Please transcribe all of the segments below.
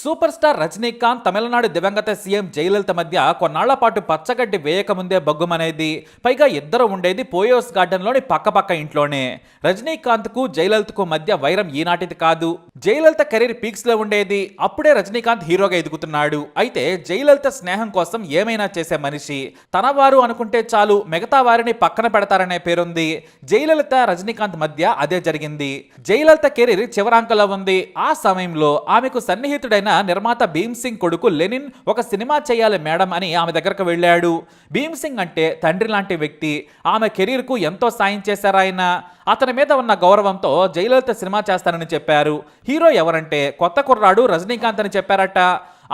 Super star Rajinikanth Tamil Nadu దివంగత CM Jayalalithaa మధ్య కొన్నాళ్ళ పాటు పచ్చగడ్డి వేయకముందే బగ్గుమనేది. పైగా ఇద్దరు ఉండేది పోయోస్ గార్డెన్లోని పక్కపక్క ఇంట్లోనే. రజనీకాంత్కు జయలలితకు మధ్య వైరం ఈనాటిది కాదు. జయలలిత కెరీర్ పీక్స్లో ఉండేది. అప్పుడే రజనీకాంత్ హీరోగా ఎదుగుతున్నాడు. అయితే జయలలిత స్నేహం కోసం ఏమైనా చేసే మనిషి. తన వారు అనుకుంటే చాలు మిగతా వారిని పక్కన పెడతారనే పేరుంది. జయలలిత రజనీకాంత్ మధ్య అదే జరిగింది. జయలలిత కెరీర్ చివరాంకలో ఉంది. ఆ సమయంలో ఆమెకు సన్నిహితుడైన నిర్మాత భీమ్ సింగ్ కొడుకు లెనిన్ ఒక సినిమా చేయాలి మేడం అని ఆమె దగ్గరకు వెళ్ళాడు. భీమ్ సింగ్ అంటే తండ్రి లాంటి వ్యక్తి. ఆమె కెరీర్కు ఎంతో సాయం చేశారు ఆయన. అతని మీద ఉన్న గౌరవంతో జయలలిత సినిమా చేస్తానని చెప్పారు. హీరో ఎవరంటే కొత్త కుర్రాడు రజనీకాంత్ అని చెప్పారట.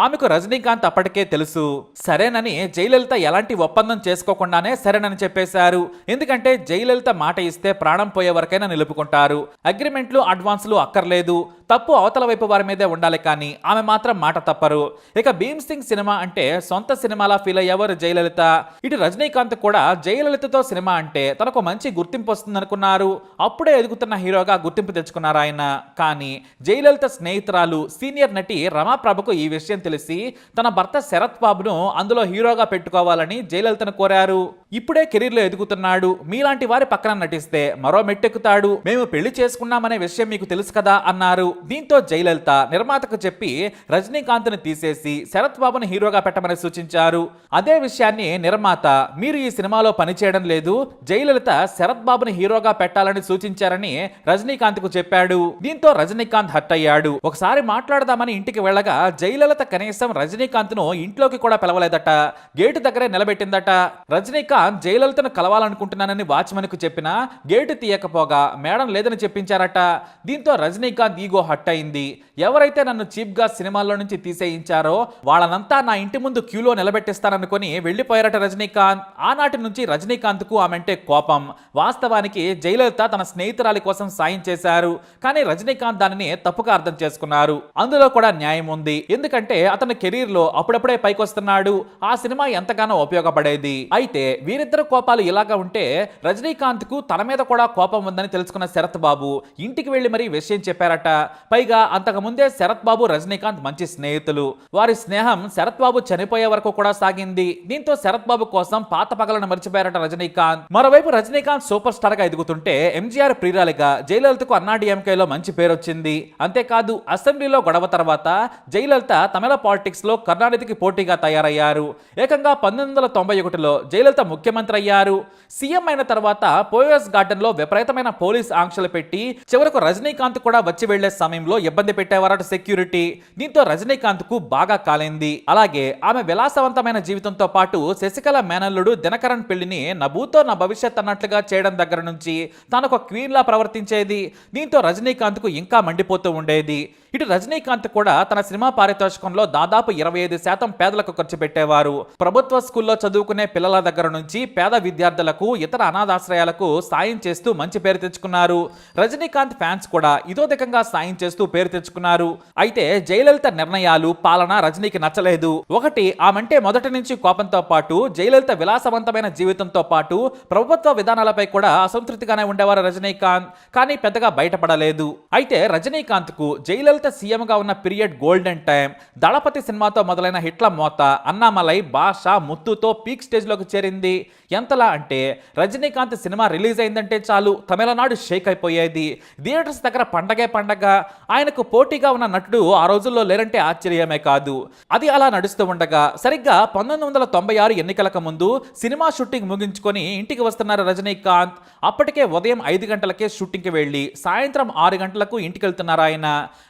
ఆమెకు రజనీకాంత్ అప్పటికే తెలుసు. సరేనని జయలలిత ఎలాంటి ఒప్పందం చేసుకోకుండానే సరేనని చెప్పేశారు. ఎందుకంటే జయలలిత మాట ఇస్తే ప్రాణం పోయే వరకైనా నిలుపుకుంటారు. అగ్రిమెంట్లు అడ్వాన్స్లు అక్కర్లేదు. తప్పు అవతల వైపు వారి మీదే ఉండాలి కానీ ఆమె మాత్రం మాట తప్పరు. ఇక భీమ్ సింగ్ సినిమా అంటే సొంత సినిమాలా ఫీల్ అయ్యేవారు జయలలిత. ఇటు రజనీకాంత్ కూడా జయలలితతో సినిమా అంటే తనకు మంచి గుర్తింపు వస్తుందనుకున్నారు. అప్పుడే ఎదుగుతున్న హీరోగా గుర్తింపు తెచ్చుకున్నారు ఆయన. కానీ జయలలిత స్నేహితురాలు సీనియర్ నటి రమాప్రభకు ఈ విషయం తెలిసి తన భర్త శరత్ బాబును అందులో హీరోగా పెట్టుకోవాలని జయలలితను కోరారు. ఇప్పుడే కెరీర్లో ఎదుగుతున్నాడు. మీలాంటి వారి పక్కన నటిస్తే మరో మెట్టెక్కుతాడు. మేము పెళ్ళి చేసుకున్నామనే విషయం మీకు తెలుసు కదా అన్నారు. దీంతో జయలలిత నిర్మాతకు చెప్పి రజనీకాంత్ని తీసేసి శరత్ బాబును హీరోగా పెట్టమని సూచించారు. అదే విషయాన్ని నిర్మాత మీరు ఈ సినిమాలో పనిచేయడం లేదు. జయలలిత శరత్ బాబును హీరోగా పెట్టాలని సూచించారని రజనీకాంత్కు చెప్పాడు. దీంతో రజనీకాంత్ హట్ అయ్యాడు. ఒకసారి మాట్లాడదామని ఇంటికి వెళ్ళగా జయలలిత కనీసం రజనీకాంత్ను ఇంట్లోకి కూడా పిలవలేదట. గేటు దగ్గరే నిలబెట్టిందట. రజనీకాంత్ జయలలితను కలవాలనుకుంటున్నానని వాచ్మెన్కు చెప్పినా గేటు తీయకపోగా మేడం లేదని చెప్పించారట. దీంతో రజనీకాంత్ ఈగో హట్ అయింది. ఎవరైతే నన్ను చీప్గా సినిమాల్లో నుంచి తీసేయించారో వాళ్ళనంతా నా ఇంటి ముందు క్యూలో నిలబెట్టిస్తాననుకొని వెళ్ళిపోయారట రజనీకాంత్. ఆనాటి నుంచి రజనీకాంత్కు ఆమెంటే కోపం. వాస్తవానికి జయలలిత తన స్నేహితురాలి కోసం సాయం చేశారు. కానీ రజనీకాంత్ దానిని తప్పుగా అర్థం చేసుకున్నారు. అందులో కూడా న్యాయం ఉంది. ఎందుకంటే అతని కెరీర్లో అప్పుడప్పుడే పైకొస్తున్నాడు. ఆ సినిమా ఎంతగానో ఉపయోగపడేది. అయితే వీరిద్దరు కోపాలు ఇలాగా ఉంటే రజనీకాంత్కు తన మీద కూడా కోపం ఉందని తెలుసుకున్న శరత్ బాబు ఇంటికి వెళ్ళి మరీ విషయం చెప్పారట. పైగా అంతకు ముందే శరత్ బాబు రజనీకాంత్ మంచి స్నేహితులు. వారి స్నేహం శరత్ బాబు చనిపోయే వరకు కూడా సాగింది. దీంతో శరత్ బాబు కోసం పాత పగలను మర్చిపోయారట రజనీకాంత్. మరోవైపు రజనీకాంత్ సూపర్ స్టార్గా ఎదుగుతుంటే ఎంజీఆర్ ప్రియురాలిగా జయలలితకు అన్నాడీఎంకేలో మంచి పేరు వచ్చింది అంతేకాదు అసెంబ్లీలో గొడవ తర్వాత జయలలిత తమిళ పాలిటిక్స్లో కరుణానిధికి పోటీగా తయారయ్యారు. ఏకంగా పంతొమ్మిది వందల తొంభై ఒకటిలో జయలలిత ముఖ్యమంత్రి అయ్యారు. సీఎం అయిన తర్వాత పోయస్ గార్డెన్లో విపరీతమైన పోలీస్ ఆంక్షలు పెట్టి చివరకు రజనీకాంత్ కూడా వచ్చి వెళ్ళే సమయంలో ఇబ్బంది పెట్టేవారట సెక్యూరిటీ. దీంతో రజనీకాంత్కు బాగా కాలింది. అలాగే ఆమె విలాసవంతమైన జీవితంతో పాటు శశికళ మేనల్లుడు దినకరణ్ పెళ్ళిని నభూతో నా భవిష్యత్ అన్నట్లుగా చేయడం దగ్గర నుంచి తాను ఒక క్వీన్ లా ప్రవర్తించేది. దీంతో రజనీకాంత్కు ఇంకా మండిపోతూ ఉండేది. ఇటు రజనీకాంత్ కూడా తన సినిమా పారితోషికంలో దాదాపు ఇరవై ఐదు శాతం పేదలకు ఖర్చు పెట్టేవారు. ప్రభుత్వ స్కూల్లో చదువుకునే పిల్లల దగ్గర నుంచి పేద విద్యార్థులకు ఇతర అనాథాశ్రయాలకు సాయం చేస్తూ మంచి పేరు తెచ్చుకున్నారు. రజనీకాంత్ ఫ్యాన్స్ కూడా ఇదోధికంగా సాయం చేస్తూ పేరు తెచ్చుకున్నారు. అయితే జయలలిత నిర్ణయాలు పాలన రజనీకి నచ్చలేదు. ఒకటి ఆమంటే మొదటి నుంచి కోపంతో పాటు జయలలిత విలాసవంతమైన జీవితంతో పాటు ప్రభుత్వ విధానాలపై కూడా అసంతృప్తిగానే ఉండేవారు రజనీకాంత్ కానీ పెద్దగా బయటపడలేదు. అయితే రజనీకాంత్కు జయలలిత సీఎం గా ఉన్న పీరియడ్ గోల్డెన్ టైం దళపతి సినిమాతో మొదలైన హిట్ల మోత అన్నామలై భాష ముత్తుతో పీక్ స్టేజ్లోకి ఎంతలా అంటే రజనీకాంత్ సినిమా రిలీజ్ అయిందంటే చాలు తమిళనాడు షేక్ అయిపోయేది. థియేటర్స్ దగ్గర పండగే పండగ ఆయనకు పోటీగా ఉన్న నటుడు ఆ రోజుల్లో లేరంటే ఆశ్చర్యమే కాదు. అది అలా నడుస్తూ ఉండగా సరిగ్గా పంతొమ్మిది వందల తొంభై ఆరు ఎన్నికలకు ముందు సినిమా షూటింగ్ ముగించుకొని ఇంటికి వస్తున్నారు రజనీకాంత్. అప్పటికే ఉదయం ఐదు గంటలకే షూటింగ్కి వెళ్ళి సాయంత్రం ఆరు గంటలకు ఇంటికి వెళ్తున్నారు ఆయన.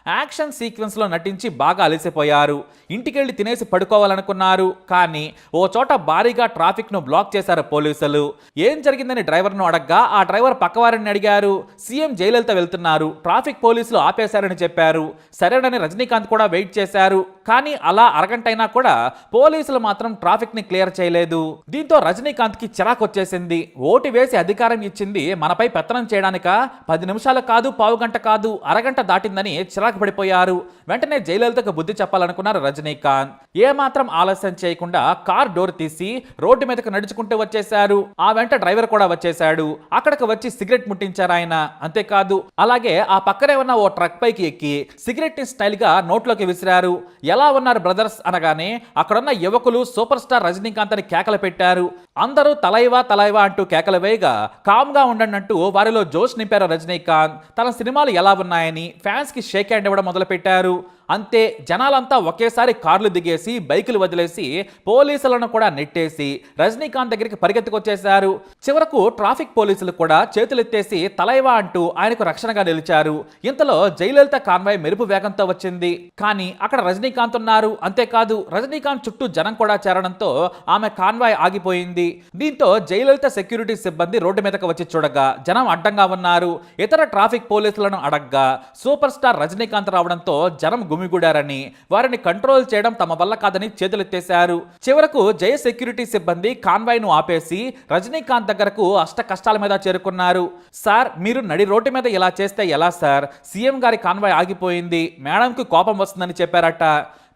యాక్షన్ సీక్వెన్స్లో నటించి బాగా అలసిపోయారు. ఇంటికెళ్ళి తినేసి పడుకోవాలనుకున్నారు. కానీ ఓ చోట భారీగా ట్రాఫిక్ను బ్లాక్ చేశారు పోలీసులు? ఏం జరిగిందని డ్రైవర్ను అడగ్గా ఆ డ్రైవర్ పక్కవారిని అడిగారు. సీఎం జయలలిత వెళ్తున్నారు. ట్రాఫిక్ పోలీసులు ఆపేశారని చెప్పారు. సరేనని రజనీకాంత్ కూడా వెయిట్ చేశారు. కానీ అలా అరగంటైనా కూడా పోలీసులు మాత్రం ట్రాఫిక్ని క్లియర్ చేయలేదు. దీంతో రజనీకాంత్కి చిరాకు వచ్చేసింది ఓటు వేసి అధికారం ఇచ్చింది మనపై పెత్తనం చేయడానిక? పది నిమిషాలు కాదు పావు గంట కాదు అరగంట దాటిందని చిరాకు పడిపోయారు. వెంటనే జయలలితకు బుద్ధి చెప్పాలనుకున్నారు రజనీకాంత్. ఏమాత్రం ఆలస్యం చేయకుండా కార్ డోర్ తీసి రోడ్డు మీదకు నడుచుకుంటూ వచ్చేశారు. ఆ వెంట డ్రైవర్ కూడా వచ్చేశాడు. అక్కడికి వచ్చి సిగరెట్ ముట్టించారు ఆయన. అంతేకాదు అలాగే ఆ పక్కనే ఉన్న ఓ ట్రక్ పైకి ఎక్కి సిగరెట్ని స్టైల్గా నోట్లోకి విసిరారు. ఎలా ఉన్నారు బ్రదర్స్ అనగానే అక్కడున్న యువకులు సూపర్ స్టార్ రజనీకాంత్ అని కేకలు పెట్టారు. అందరూ తలైవా తలైవా అంటూ కేకలు వేయగా కామ్గా ఉండండి అంటూ వారిలో జోష్ నింపారు రజనీకాంత్. తన సినిమాలు ఎలా ఉన్నాయని ఫ్యాన్స్కి షేక్ హ్యాండ్ ఇవ్వడం మొదలుపెట్టారు. అంతే జనాలంతా ఒకేసారి కార్లు దిగేసి బైకులు వదిలేసి పోలీసులను కూడా నెట్టేసి రజనీకాంత్ దగ్గరికి పరిగెత్తుకొచ్చేశారు. చివరకు ట్రాఫిక్ పోలీసులు కూడా చేతులెత్తేసి తలైవా అంటూ ఆయనకు రక్షణగా నిలిచారు. ఇంతలో జయలలిత కాన్వాయ్ మెరుపు వేగంతో వచ్చింది. కానీ అక్కడ రజనీకాంత్ ఉన్నారు. అంతేకాదు రజనీకాంత్ చుట్టూ జనం కూడా చేరడంతో ఆమె కాన్వాయ్ ఆగిపోయింది. దీంతో జయలలిత సెక్యూరిటీ సిబ్బంది రోడ్డు మీదకి వచ్చి చూడగా జనం అడ్డంగా ఉన్నారు. ఇతర ట్రాఫిక్ పోలీసులను అడగ్గా సూపర్ స్టార్ రజనీకాంత్ రావడంతో జనం గుమిగూడారని వారిని కంట్రోల్ చేయడం తమ వల్ల కాదని చేతులెత్తేశారు. చివరకు జయ సెక్యూరిటీ సిబ్బంది కాన్వాయ్ను ఆపేసి రజనీకాంత్ దగ్గరకు అష్ట కష్టాల మీద చేరుకున్నారు. సార్ మీరు నడి రోడ్డు మీద ఇలా చేస్తే ఎలా సార్? సీఎం గారి కాన్వాయ్ ఆగిపోయింది. మేడంకు కోపం వస్తుందని చెప్పారట.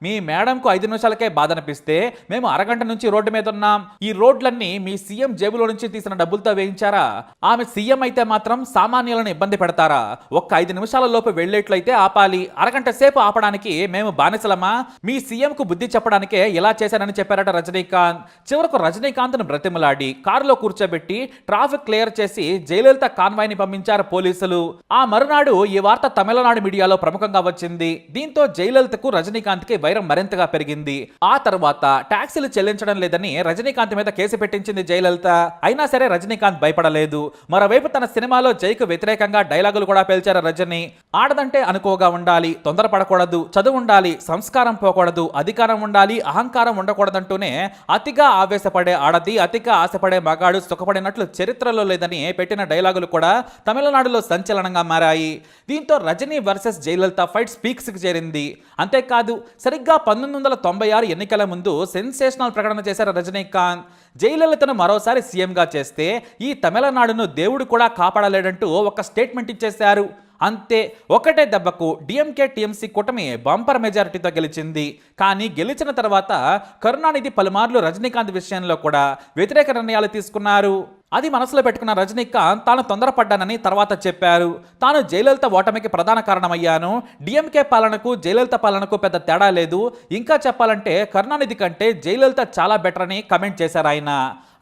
మీ మేడంకు ఐదు నిమిషాలకే బాధ అనిపిస్తే మేము అరగంట నుంచి రోడ్డు మీద ఉన్నాం. ఈ రోడ్లన్నీ మీ సీఎం జేబులో నుంచి తీసిన డబ్బులతో వేయించారా? ఆమె సీఎం అయితే మాత్రం సామాన్యులను ఇబ్బంది పెడతారా? ఒక్క ఐదు నిమిషాల లోపు వెళ్ళేట్లయితే ఆపాలి. అరగంట సేపు ఆపడానికి మేము బానిసలమా? మీ సీఎం కు బుద్ధి చెప్పడానికే ఇలా చేశానని చెప్పారట రజనీకాంత్. చివరకు రజనీకాంత్ను బ్రతిమలాడి కారులో కూర్చోబెట్టి ట్రాఫిక్ క్లియర్ చేసి జయలలిత కాన్వాయ్ని పంపించారు పోలీసులు. ఆ మరునాడు ఈ వార్త తమిళనాడు మీడియాలో ప్రముఖంగా వచ్చింది. దీంతో జయలలితకు రజనీకాంత్కి వైరం మరింతగా పెరిగింది. ఆ తర్వాత ట్యాక్సీలు చెల్లించడం లేదని రజనీకాంత్ మీద కేసు పెట్టించింది జయలలిత. అయినా సరే రజనీకాంత్ భయపడలేదు. మరోవైపు తన సినిమాలో జైకు వ్యతిరేకంగా డైలాగులు కూడా పేల్చారు రజని. ఆడదంటే అనుకోగా ఉండాలి తొందరపడకూడదు చదువు ఉండాలి సంస్కారం పోకూడదు అధికారం ఉండాలి అహంకారం ఉండకూడదంటూనే అతిగా ఆవేశపడే ఆడది అతిగా ఆశపడే మగాడు సుఖపడినట్లు చరిత్రలో లేదని పెట్టిన డైలాగులు కూడా తమిళనాడులో సంచలనంగా మారాయి. దీంతో రజనీ వర్సెస్ జయలలిత ఫైట్ స్పీక్స్కి చేరింది. అంతేకాదు సరిగ్గా పంతొమ్మిది వందల తొంభై ఆరు ఎన్నికల ముందు సెన్సేషనల్ ప్రకటన చేశారు రజనీకాంత్. జయలలితను మరోసారి సీఎంగా చేస్తే ఈ తమిళనాడును దేవుడు కూడా కాపాడలేడంటూ ఒక స్టేట్మెంట్ ఇచ్చేశారు. అంతే ఒకటే దెబ్బకు డిఎంకే టీఎంసీ కూటమి బంపర్ మెజారిటీతో గెలిచింది. కానీ గెలిచిన తర్వాత కరుణానిధి పలుమార్లు రజనీకాంత్ విషయంలో కూడా వ్యతిరేక నిర్ణయాలు తీసుకున్నారు. అది మనసులో పెట్టుకున్న రజనీకాంత్ తాను తొందరపడ్డానని తర్వాత చెప్పారు. తాను జయలలిత ఓటమికి ప్రధాన కారణమయ్యాను. డిఎంకే పాలనకు జయలలిత పాలనకు పెద్ద తేడా లేదు. ఇంకా చెప్పాలంటే కరుణానిధి కంటే జయలలిత చాలా బెటర్ అని కమెంట్ చేశారు ఆయన.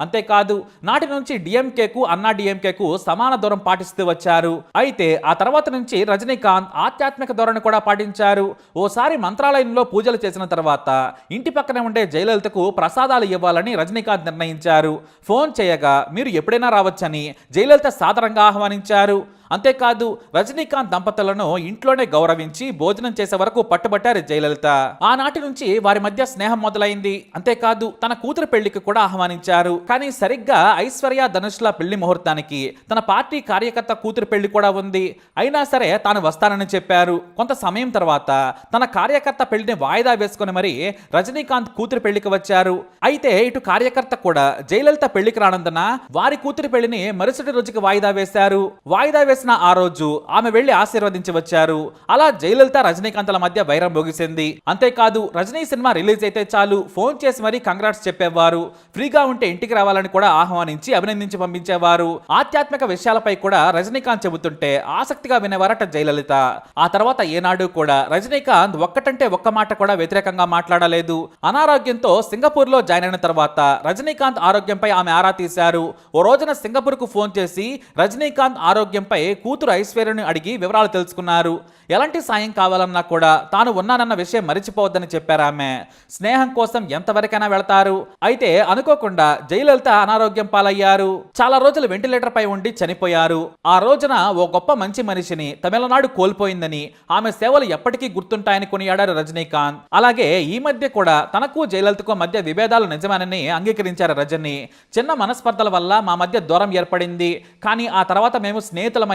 అంతేకాదు నాటి నుంచి డిఎంకేకు అన్నా డిఎంకేకు సమాన దూరం పాటిస్తూ వచ్చారు. అయితే ఆ తర్వాత నుంచి రజనీకాంత్ ఆధ్యాత్మిక ధోరణి కూడా పాటించారు. ఓసారి మంత్రాలయంలో పూజలు చేసిన తర్వాత ఇంటి పక్కనే ఉండే జయలలితకు ప్రసాదాలు ఇవ్వాలని రజనీకాంత్ నిర్ణయించారు. ఫోన్ చేయగా మీరు ఎప్పుడైనా రావచ్చని జయలలిత సాదరంగా ఆహ్వానించారు. అంతేకాదు రజనీకాంత్ దంపతులను ఇంట్లోనే గౌరవించి భోజనం చేసే వరకు పట్టుబట్టారు జయలలిత. ఆనాటి నుంచి వారి మధ్య స్నేహం మొదలైంది. అంతేకాదు తన కూతురు పెళ్ళికి కూడా ఆహ్వానించారు. కానీ సరిగ్గా ఐశ్వర్య ధనుష్ల పెళ్ళి ముహూర్తానికి తన పార్టీ కార్యకర్త కూతురు పెళ్ళి కూడా ఉంది. అయినా సరే తాను వస్తానని చెప్పారు. కొంత సమయం తర్వాత తన కార్యకర్త పెళ్ళిని వాయిదా వేసుకుని మరి రజనీకాంత్ కూతురు పెళ్ళికి వచ్చారు. అయితే ఇటు కార్యకర్త కూడా జయలలిత పెళ్ళికి రానందున వారి కూతురు పెళ్ళిని మరుసటి రోజుకి వాయిదా వేశారు. వాయిదా వేసిన ఆ రోజు ఆమె వెళ్ళి ఆశీర్వదించి వచ్చారు. అలా జయలలిత రజనీకాంత్ల మధ్య వైరం భోగిసింది అంతేకాదు రజనీ సినిమా రిలీజ్ అయితే చాలు ఫోన్ చేసి మరీ కంగ్రాట్స్ చెప్పేవారు. ఫ్రీగా ఉంటే ఇంటికి రావాలని కూడా ఆహ్వానించి అభినందించి పంపించేవారు. ఆధ్యాత్మిక విషయాలపై కూడా రజనీకాంత్ చెబుతుంటే ఆసక్తిగా వినేవారట జయలలిత. ఆ తర్వాత ఏనాడు కూడా రజనీకాంత్ ఒక్కటంటే ఒక్క మాట కూడా వ్యతిరేకంగా మాట్లాడలేదు. అనారోగ్యంతో సింగపూర్లో జాయిన్ అయిన తర్వాత రజనీకాంత్ ఆరోగ్యంపై ఆమె ఆరా తీశారు. ఓ రోజున సింగపూర్కు ఫోన్ చేసి రజనీకాంత్ ఆరోగ్యంపై కూతురు ఐశ్వర్యను అడిగి వివరాలు తెలుసుకున్నారు. ఎలాంటి సాయం కావాలన్నా కూడా తాను ఉన్నానన్న విషయం మరిచిపోవద్దని చెప్పారు ఆమె. స్నేహం కోసం ఎంతవరకైనా వెళతారు. అయితే అనుకోకుండా జయలలిత అనారోగ్యం పాలయ్యారు. చాలా రోజులు వెంటిలేటర్ పై ఉండి చనిపోయారు. ఆ రోజున ఓ గొప్ప మంచి మనిషిని తమిళనాడు కోల్పోయిందని ఆమె సేవలు ఎప్పటికీ గుర్తుంటాయని కొనియాడారు రజనీకాంత్. అలాగే ఈ మధ్య కూడా తనకు జయలలితకు మధ్య విభేదాలు నిజమేనని అంగీకరించారు రజని. చిన్న మనస్పర్ధల వల్ల మా మధ్య దూరం ఏర్పడింది. కానీ ఆ తర్వాత మేము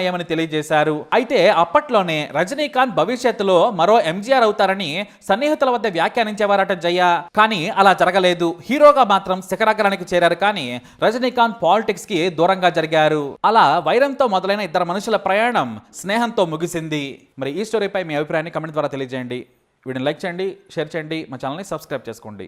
స్నేహితులమయ్యామని తెలియజేశారు? అయితే అప్పట్లోనే రజనీకాంత్ భవిష్యత్తులో మరో ఎంజీఆర్ అవుతారని సన్నిహితుల వద్ద వ్యాఖ్యానించేవారట జయ. కానీ అలా జరగలేదు. హీరోగా మాత్రం శిఖరాగ్రానికి చేరారు కానీ రజనీకాంత్ పాలిటిక్స్కి దూరంగా జరిగారు. అలా వైరంతో మొదలైన ఇద్దరు మనుషుల ప్రయాణం స్నేహంతో ముగిసింది. మరి ఈ స్టోరీపై మీ అభిప్రాయాన్ని కమెంట్ ద్వారా తెలియజేయండి. వీడిని లైక్ చేయండి షేర్ చేయండి మా ఛానల్ని సబ్స్క్రైబ్ చేసుకోండి.